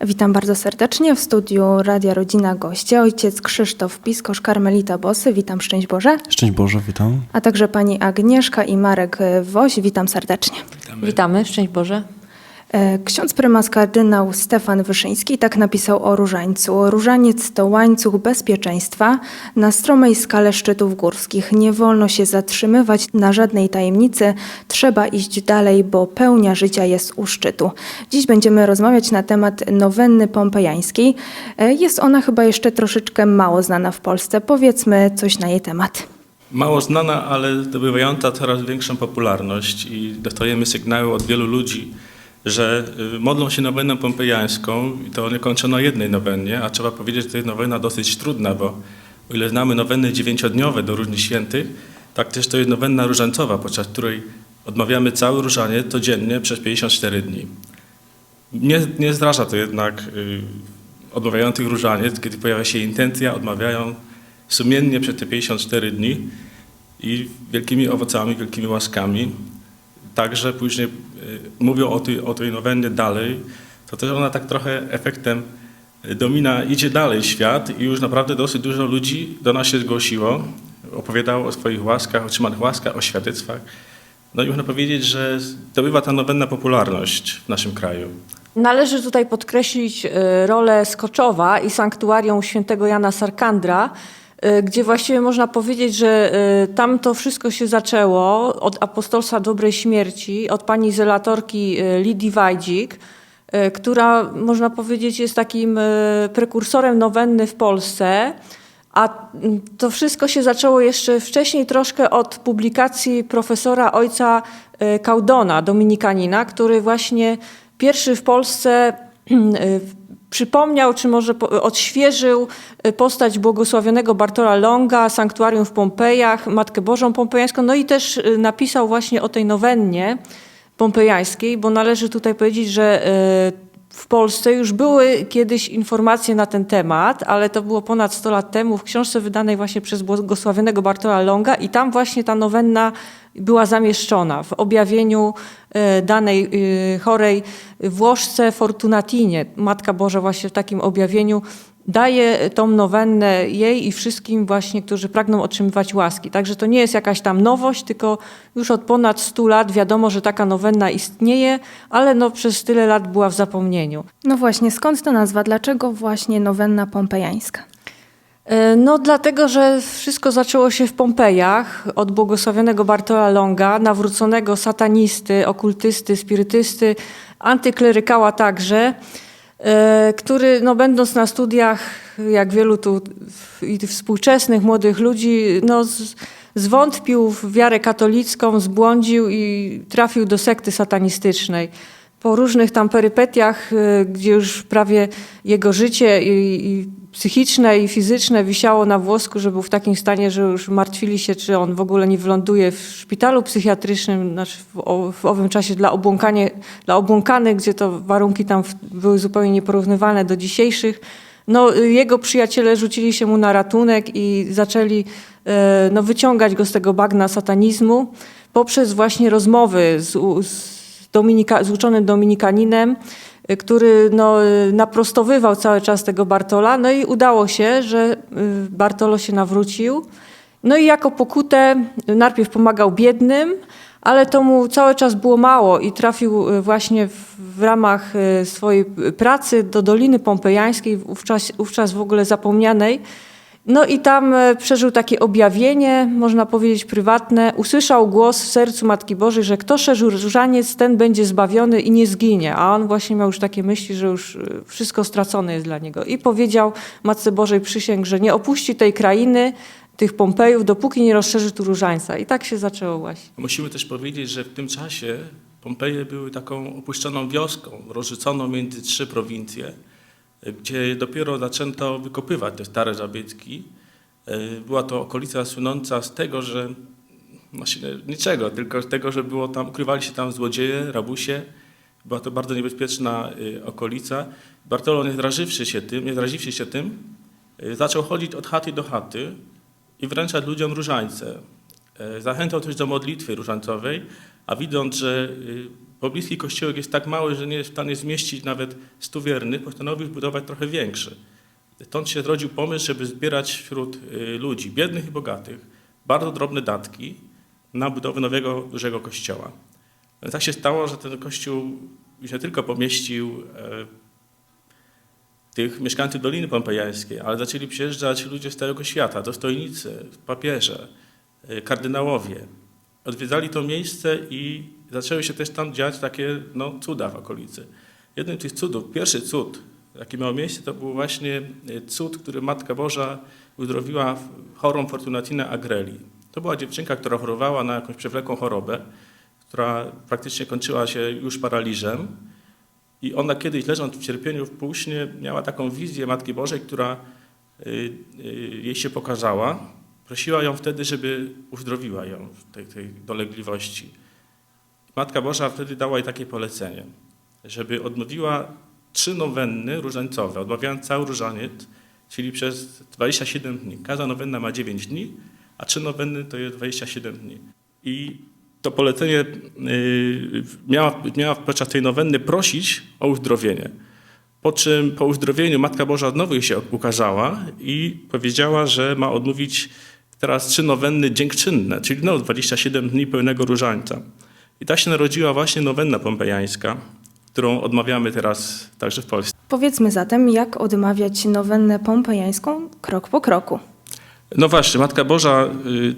Witam bardzo serdecznie w studiu Radia Rodzina Goście. Ojciec Krzysztof Piskosz, Karmelita Bosy. Witam, szczęść Boże. Szczęść Boże, witam. A także pani Agnieszka i Marek Woś. Witam serdecznie. Witamy, szczęść Boże. E, Ksiądz prymas kardynał Stefan Wyszyński tak napisał o różańcu. Różaniec to łańcuch bezpieczeństwa na stromej skale szczytów górskich. Nie wolno się zatrzymywać na żadnej tajemnicy. Trzeba iść dalej, bo pełnia życia jest u szczytu. Dziś będziemy rozmawiać na temat nowenny pompejańskiej. E, Jest ona chyba jeszcze troszeczkę mało znana w Polsce. Powiedzmy coś na jej temat. Mało znana, ale zdobywająca coraz większą popularność i dostajemy sygnały od wielu ludzi, że y, modlą się nowenę pompejańską i to nie kończą na jednej nowennie, a trzeba powiedzieć, że to jest nowena dosyć trudna, bo o ile znamy noweny dziewięciodniowe do różnych świętych, tak też to jest nowenna różańcowa, podczas której odmawiamy cały różanie codziennie przez 54 dni. Nie, nie zdraża to jednak y, odmawiających różaniec, kiedy pojawia się intencja, odmawiają sumiennie przez te 54 dni i wielkimi owocami, wielkimi łaskami. Także później mówią o tej, o tej nowennie dalej, to też ona tak trochę efektem y, domina, idzie dalej świat i już naprawdę dosyć dużo ludzi do nas się zgłosiło, opowiadało o swoich łaskach, otrzymanych łaskach, o świadectwach. No i można powiedzieć, że zdobywa ta nowenna popularność w naszym kraju. Należy tutaj podkreślić e, rolę Skoczowa i sanktuarium świętego Jana Sarkandra, gdzie właściwie można powiedzieć, że e, tam to wszystko się zaczęło od apostolstwa dobrej śmierci, od pani zelatorki e, Lidii Wajdzik, która można powiedzieć jest takim prekursorem nowenny w Polsce. A mm, to wszystko się zaczęło jeszcze wcześniej troszkę od publikacji profesora ojca Kaudona, dominikanina, który właśnie pierwszy w Polsce przypomniał, czy może odświeżył e, postać błogosławionego Bartola Longa, sanktuarium w Pompejach, Matkę Bożą Pompejańską, no i też e, napisał właśnie o tej nowennie pompejańskiej, bo należy tutaj powiedzieć, że e, w Polsce już były kiedyś informacje na ten temat, ale to było ponad 100 lat temu w książce wydanej właśnie przez błogosławionego Bartola Longa i tam właśnie ta nowenna była zamieszczona w objawieniu e, danej e, chorej Włoszce Fortunatinie. Matka Boża właśnie w takim objawieniu daje tą nowennę jej i wszystkim właśnie, którzy pragną otrzymywać łaski. Także to nie jest jakaś tam nowość, tylko już od ponad 100 lat wiadomo, że taka nowenna istnieje, ale no przez tyle lat była w zapomnieniu. No właśnie, skąd ta nazwa? Dlaczego właśnie nowenna pompejańska? E, No dlatego, że wszystko zaczęło się w Pompejach od błogosławionego Bartola Longa, nawróconego satanisty, okultysty, spirytysty, antyklerykała także, e, który no, będąc na studiach, jak wielu tu współczesnych młodych ludzi, no, zwątpił w wiarę katolicką, zbłądził i trafił do sekty satanistycznej. Po różnych tam perypetiach, y, gdzie już prawie jego życie i, i psychiczne i fizyczne wisiało na włosku, że był w takim stanie, że już martwili się, czy on w ogóle nie wyląduje w szpitalu psychiatrycznym, znaczy w, w owym czasie dla, obłąkanie, dla obłąkanych, gdzie to warunki tam były zupełnie nieporównywalne do dzisiejszych. No, y, jego przyjaciele rzucili się mu na ratunek i zaczęli e, no, wyciągać go z tego bagna satanizmu poprzez właśnie rozmowy z, z, Dominika, z uczonym dominikaninem, y, który no, y, naprostowywał cały czas tego Bartola. No i udało się, że y, Bartolo się nawrócił. No i jako pokutę najpierw pomagał biednym, ale to mu cały czas było mało i trafił właśnie w, w ramach swojej pracy do Doliny Pompejańskiej, wówczas, wówczas w ogóle zapomnianej. No i tam e, przeżył takie objawienie, można powiedzieć prywatne. Usłyszał głos w sercu Matki Bożej, że kto szerzy różaniec, ten będzie zbawiony i nie zginie. A on właśnie miał już takie myśli, że już e, wszystko stracone jest dla niego. I powiedział Matce Bożej przysięg, że nie opuści tej krainy, tych Pompejów, dopóki nie rozszerzy tu różańca. I tak się zaczęło właśnie. Musimy też powiedzieć, że w tym czasie Pompeje były taką opuszczoną wioską, rozrzuconą między trzy prowincje, gdzie dopiero zaczęto wykopywać te stare zabytki. E, Była to okolica słynąca z tego, że właściwie niczego, tylko z tego, że było tam, ukrywali się tam złodzieje, rabusie. Była to bardzo niebezpieczna y, okolica. Bartolo, nie zrażywszy się tym, nie zraziwszy się tym, y, zaczął chodzić od chaty do chaty i wręczać ludziom różańce. E, Zachęcał też do modlitwy różańcowej, a widząc, że pobliski kościółek jest tak mały, że nie jest w stanie zmieścić nawet stu wiernych, postanowił budować trochę większy. Stąd się zrodził pomysł, żeby zbierać wśród y, ludzi, biednych i bogatych, bardzo drobne datki na budowę nowego, dużego kościoła. Tak się stało, że ten kościół już nie tylko pomieścił e, tych mieszkańców Doliny Pompejańskiej, ale zaczęli przyjeżdżać ludzie z całego świata, dostojnicy, papieże, y, kardynałowie. Odwiedzali to miejsce i zaczęły się też tam dziać takie no, cuda w okolicy. Jednym z tych cudów, pierwszy cud, jaki miał miejsce, to był właśnie y, cud, który Matka Boża uzdrowiła chorą Fortunatinę Agreli. To była dziewczynka, która chorowała na jakąś przewlekłą chorobę, która praktycznie kończyła się już paraliżem. I ona kiedyś, leżąc w cierpieniu w półśnie, miała taką wizję Matki Bożej, która y, y, jej się pokazała. Prosiła ją wtedy, żeby uzdrowiła ją w tej, tej dolegliwości. Matka Boża wtedy dała jej takie polecenie, żeby odmówiła trzy nowenny różańcowe, odmawiając cały różaniec, czyli przez 27 dni. Każda nowenna ma 9 dni, a trzy nowenny to jest 27 dni. I to polecenie yy, miała, miała podczas tej nowenny prosić o uzdrowienie. Po czym po uzdrowieniu Matka Boża znowu się ukazała i powiedziała, że ma odmówić teraz trzy nowenny dziękczynne, czyli no 27 dni pełnego różańca. I tak się narodziła właśnie nowenna pompejańska, którą odmawiamy teraz także w Polsce. Powiedzmy zatem, jak odmawiać nowennę pompejańską krok po kroku. No właśnie, Matka Boża, y,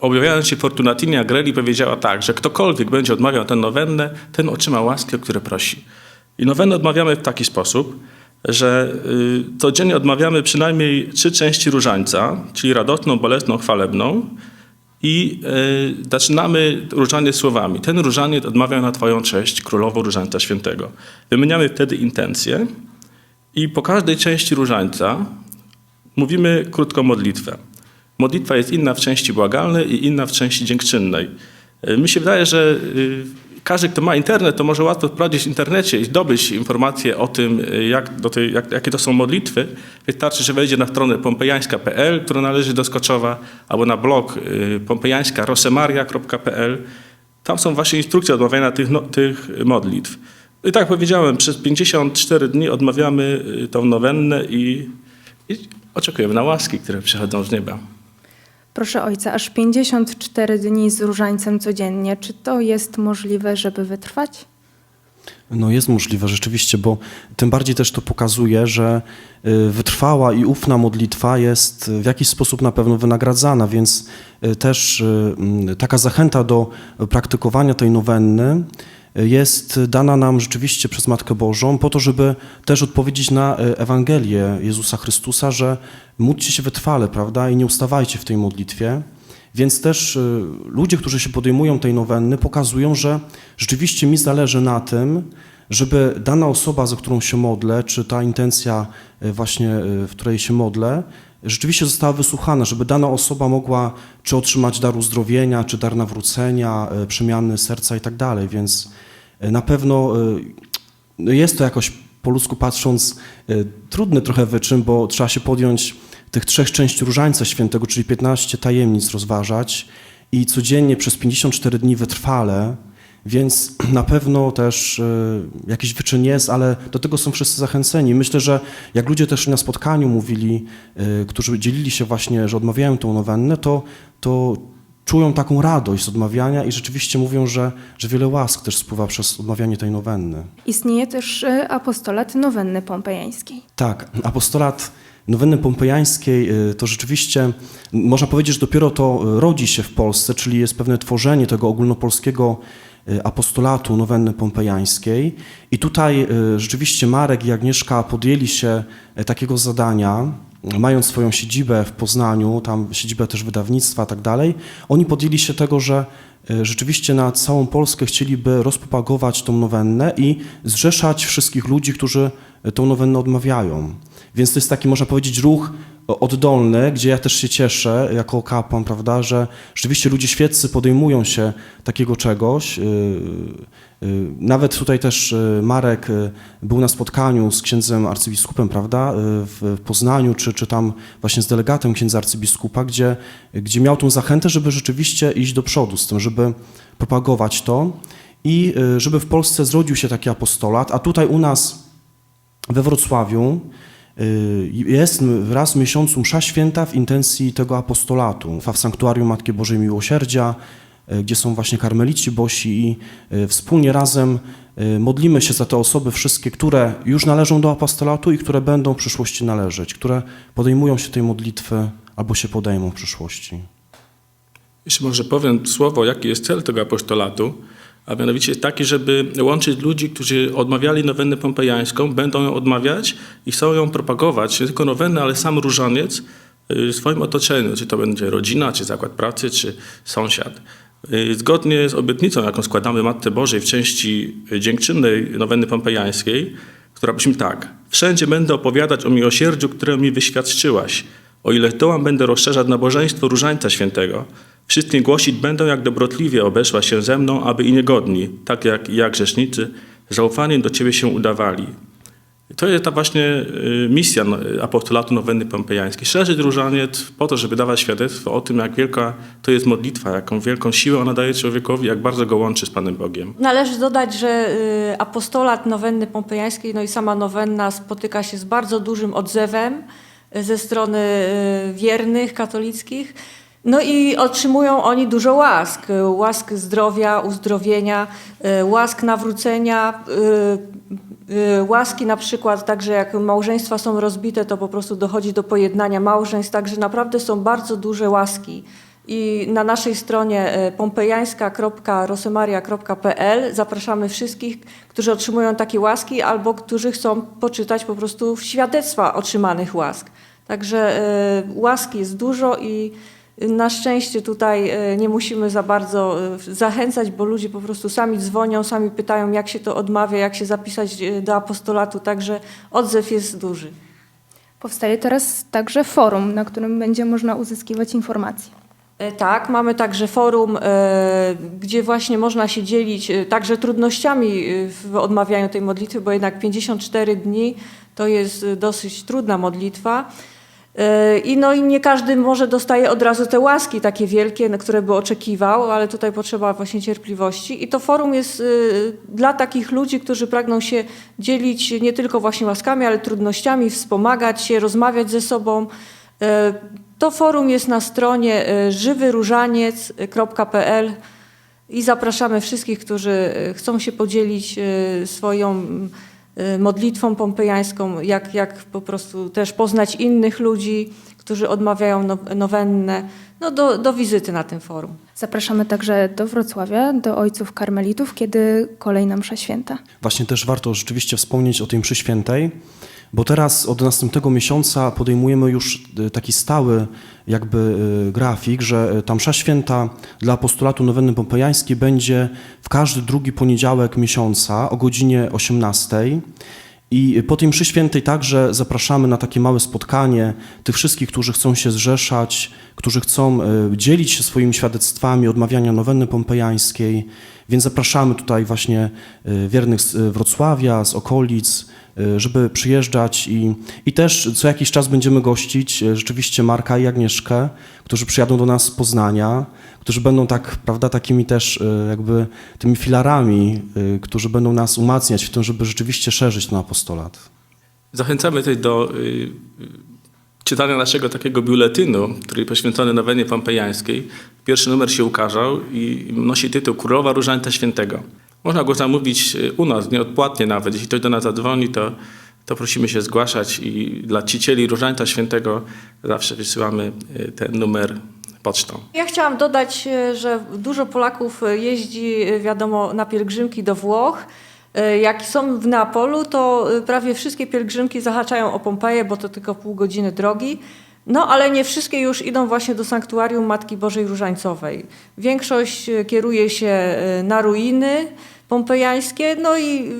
objawiając się Fortunatinie Agreli, powiedziała tak, że ktokolwiek będzie odmawiał tę nowennę, ten otrzyma łaskę, o którą prosi. I nowennę odmawiamy w taki sposób, że y, codziennie odmawiamy przynajmniej trzy części różańca, czyli radosną, bolesną, chwalebną i y, zaczynamy różaniec słowami. Ten różaniec odmawiam na Twoją cześć, Królowo Różańca Świętego. Wymieniamy wtedy intencje i po każdej części różańca mówimy krótką modlitwę. Modlitwa jest inna w części błagalnej i inna w części dziękczynnej. Y, Mi się wydaje, że y, każdy, kto ma internet, to może łatwo sprawdzić w internecie i zdobyć informacje o tym, y, jak do tej, jak, jakie to są modlitwy. Wystarczy, że wejdzie na stronę pompejańska.pl, która należy do Skoczowa, albo na blog y, pompejańska-rosemaria.pl. Tam są właśnie instrukcje odmawiania tych, no, tych modlitw. I tak powiedziałem, przez 54 dni odmawiamy y, tą nowennę i, i oczekujemy na łaski, które przychodzą z nieba. Proszę ojca, aż 54 dni z różańcem codziennie. Czy to jest możliwe, żeby wytrwać? No jest możliwe rzeczywiście, bo tym bardziej też to pokazuje, że y, wytrwała i ufna modlitwa jest w jakiś sposób na pewno wynagradzana, więc y, też y, taka zachęta do praktykowania tej nowenny y, jest dana nam rzeczywiście przez Matkę Bożą po to, żeby też odpowiedzieć na y, Ewangelię Jezusa Chrystusa, że módlcie się wytrwale, prawda, i nie ustawajcie w tej modlitwie. Więc też y, ludzie, którzy się podejmują tej nowenny, pokazują, że rzeczywiście mi zależy na tym, żeby dana osoba, za którą się modlę, czy ta intencja y, właśnie, w której się modlę, rzeczywiście została wysłuchana, żeby dana osoba mogła czy otrzymać dar uzdrowienia, czy dar nawrócenia, y, przemiany serca i tak dalej. Więc y, na pewno y, no jest to jakoś po ludzku patrząc trudny trochę wyczyn, bo trzeba się podjąć tych trzech części Różańca Świętego, czyli 15 tajemnic rozważać i codziennie przez 54 dni wytrwale, więc na pewno też y, jakiś wyczyn jest, ale do tego są wszyscy zachęceni. Myślę, że jak ludzie też na spotkaniu mówili, y, którzy dzielili się właśnie, że odmawiają tą nowennę, to, to czują taką radość z odmawiania i rzeczywiście mówią, że, że wiele łask też spływa przez odmawianie tej nowenny. Istnieje też y, apostolat nowenny pompejańskiej. Tak, apostolat nowenny pompejańskiej to rzeczywiście, można powiedzieć, że dopiero to rodzi się w Polsce, czyli jest pewne tworzenie tego ogólnopolskiego apostolatu nowenny pompejańskiej. I tutaj y, rzeczywiście Marek i Agnieszka podjęli się y, takiego zadania, mając swoją siedzibę w Poznaniu, tam siedzibę też wydawnictwa i tak dalej, oni podjęli się tego, że y, rzeczywiście na całą Polskę chcieliby rozpropagować tą nowennę i zrzeszać wszystkich ludzi, którzy y, tą nowennę odmawiają. Więc to jest taki, można powiedzieć, ruch oddolny, gdzie ja też się cieszę jako kapłan, prawda, że rzeczywiście ludzie świeccy podejmują się takiego czegoś. Yy, yy, Nawet tutaj też Marek był na spotkaniu z księdzem arcybiskupem, prawda, w Poznaniu, czy, czy tam właśnie z delegatem księdza arcybiskupa, gdzie, gdzie miał tą zachętę, żeby rzeczywiście iść do przodu z tym, żeby propagować to. i żeby w Polsce zrodził się taki apostolat, a tutaj u nas we Wrocławiu jest raz w miesiącu msza święta w intencji tego apostolatu, w sanktuarium Matki Bożej Miłosierdzia, y, gdzie są właśnie karmelici bosi i y, wspólnie razem y, modlimy się za te osoby wszystkie, które już należą do apostolatu i które będą w przyszłości należeć, które podejmują się tej modlitwy albo się podejmą w przyszłości. Jeśli może powiem słowo, jaki jest cel tego apostolatu, a mianowicie taki, żeby łączyć ludzi, którzy odmawiali nowennę pompejańską, będą ją odmawiać i chcą ją propagować, nie tylko nowennę, ale sam różaniec y, w swoim otoczeniu, czy to będzie rodzina, czy zakład pracy, czy sąsiad. Y, Zgodnie z obietnicą, jaką składamy Matce Bożej w części dziękczynnej nowenny pompejańskiej, która brzmi tak. Wszędzie będę opowiadać o miłosierdziu, które mi wyświadczyłaś. O ile zdołam, będę rozszerzać nabożeństwo Różańca Świętego. Wszystkim głosić będą, jak dobrotliwie obeszła się ze mną, aby i niegodni, tak jak ja grzesznicy, zaufaniem do Ciebie się udawali. To jest ta właśnie y, misja no, apostolatu nowenny pompejańskiej. Szerzyć różaniec po to, żeby dawać świadectwo o tym, jak wielka to jest modlitwa, jaką wielką siłę ona daje człowiekowi, jak bardzo go łączy z Panem Bogiem. Należy dodać, że y, apostolat nowenny pompejańskiej, no i sama nowenna spotyka się z bardzo dużym odzewem y, ze strony wiernych katolickich. No i otrzymują oni dużo łask. Łask zdrowia, uzdrowienia, y, łask nawrócenia, y, y, łaski na przykład także jak małżeństwa są rozbite, to po prostu dochodzi do pojednania małżeństw. Także naprawdę są bardzo duże łaski. I na naszej stronie pompejańska.rosemaria.pl zapraszamy wszystkich, którzy otrzymują takie łaski albo którzy chcą poczytać po prostu świadectwa otrzymanych łask. Także łaski jest dużo i na szczęście tutaj e, nie musimy za bardzo e, zachęcać, bo ludzie po prostu sami dzwonią, sami pytają, jak się to odmawia, jak się zapisać e, do apostolatu, także odzew jest duży. Powstaje teraz także forum, na którym będzie można uzyskiwać informacje. Tak, mamy także forum, gdzie właśnie można się dzielić także trudnościami w odmawianiu tej modlitwy, bo jednak 54 dni to jest dosyć trudna modlitwa. I no i nie każdy może dostaje od razu te łaski takie wielkie, na które by oczekiwał, ale tutaj potrzeba właśnie cierpliwości. I to forum jest e, dla takich ludzi, którzy pragną się dzielić nie tylko właśnie łaskami, ale trudnościami, wspomagać się, rozmawiać ze sobą. E, To forum jest na stronie e, żywyróżaniec.pl i zapraszamy wszystkich, którzy chcą się podzielić swoją modlitwą pompejańską, jak, jak po prostu też poznać innych ludzi, którzy odmawiają now- nowennę, no do, do wizyty na tym forum. Zapraszamy także do Wrocławia, do ojców karmelitów, kiedy kolejna msza święta. Właśnie też warto rzeczywiście wspomnieć o tej mszy świętej, bo teraz od następnego miesiąca podejmujemy już y, taki stały jakby y, grafik, że y, ta msza święta dla apostolatu nowenny pompejańskiej będzie w każdy drugi poniedziałek miesiąca o godzinie 18. I po tej mszy świętej także zapraszamy na takie małe spotkanie tych wszystkich, którzy chcą się zrzeszać, którzy chcą e, dzielić się swoimi świadectwami odmawiania nowenny pompejańskiej. Więc zapraszamy tutaj właśnie e, wiernych z e, Wrocławia, z okolic, żeby przyjeżdżać i, i też co jakiś czas będziemy gościć rzeczywiście Marka i Agnieszkę, którzy przyjadą do nas z Poznania, którzy będą tak, prawda, takimi też jakby tymi filarami, którzy będą nas umacniać w tym, żeby rzeczywiście szerzyć ten apostolat. Zachęcamy tutaj do y, czytania naszego takiego biuletynu, który poświęcony nowennie pompejańskiej. Pierwszy numer się ukazał i nosi tytuł Królowa Różańca Świętego. Można go zamówić y, u nas, nieodpłatnie nawet. Jeśli ktoś do nas zadzwoni, to, to prosimy się zgłaszać i dla czcicieli Różańca Świętego zawsze wysyłamy y, ten numer pocztą. Ja chciałam dodać, e, że dużo Polaków e, jeździ, e, wiadomo, na pielgrzymki do Włoch. E, Jak są w Neapolu, to e, prawie wszystkie pielgrzymki zahaczają o Pompeję, bo to tylko pół godziny drogi. No, ale nie wszystkie już idą właśnie do sanktuarium Matki Bożej Różańcowej. Większość e, kieruje się na ruiny pompejańskie, no i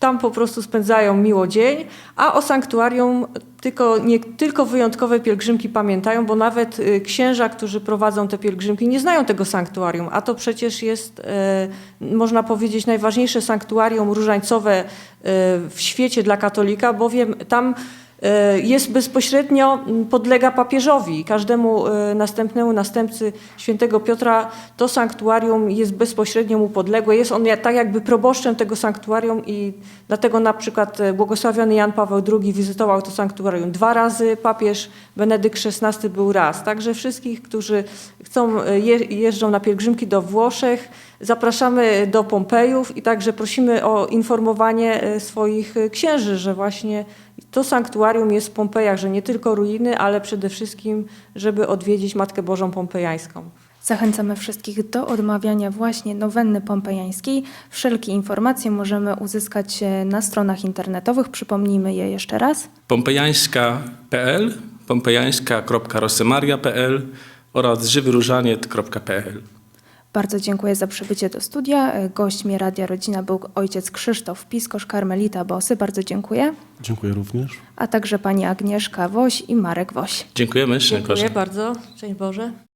tam po prostu spędzają miło dzień, a o sanktuarium tylko, nie, tylko wyjątkowe pielgrzymki pamiętają, bo nawet y, księża, którzy prowadzą te pielgrzymki, nie znają tego sanktuarium, a to przecież jest, e, można powiedzieć, najważniejsze sanktuarium różańcowe e, w świecie dla katolika, bowiem tam jest bezpośrednio podlega papieżowi. Każdemu e, następnemu następcy świętego Piotra to sanktuarium jest bezpośrednio mu podległe. Jest on tak jakby proboszczem tego sanktuarium i dlatego na przykład e, błogosławiony Jan Paweł II wizytował to sanktuarium dwa razy, papież Benedykt XVI był raz. Także wszystkich, którzy chcą, e, je, jeżdżą na pielgrzymki do Włoszech, zapraszamy do Pompejów i także prosimy o informowanie e, swoich e, księży, że właśnie to sanktuarium jest w Pompejach, że nie tylko ruiny, ale przede wszystkim, żeby odwiedzić Matkę Bożą Pompejańską. Zachęcamy wszystkich do odmawiania właśnie nowenny pompejańskiej. Wszelkie informacje możemy uzyskać e, na stronach internetowych. Przypomnijmy je jeszcze raz. pompejańska.pl, pompejańska.rosemaria.pl oraz żywyróżaniec.pl. Bardzo dziękuję za przybycie do studia. E, Gośćmi Radia Rodzina był ojciec Krzysztof Piskosz, karmelita Bosy. Bardzo dziękuję. Dziękuję również. A także pani Agnieszka Woś i Marek Woś. Dziękujemy. Dziękuję bardzo. Szczęść Boże.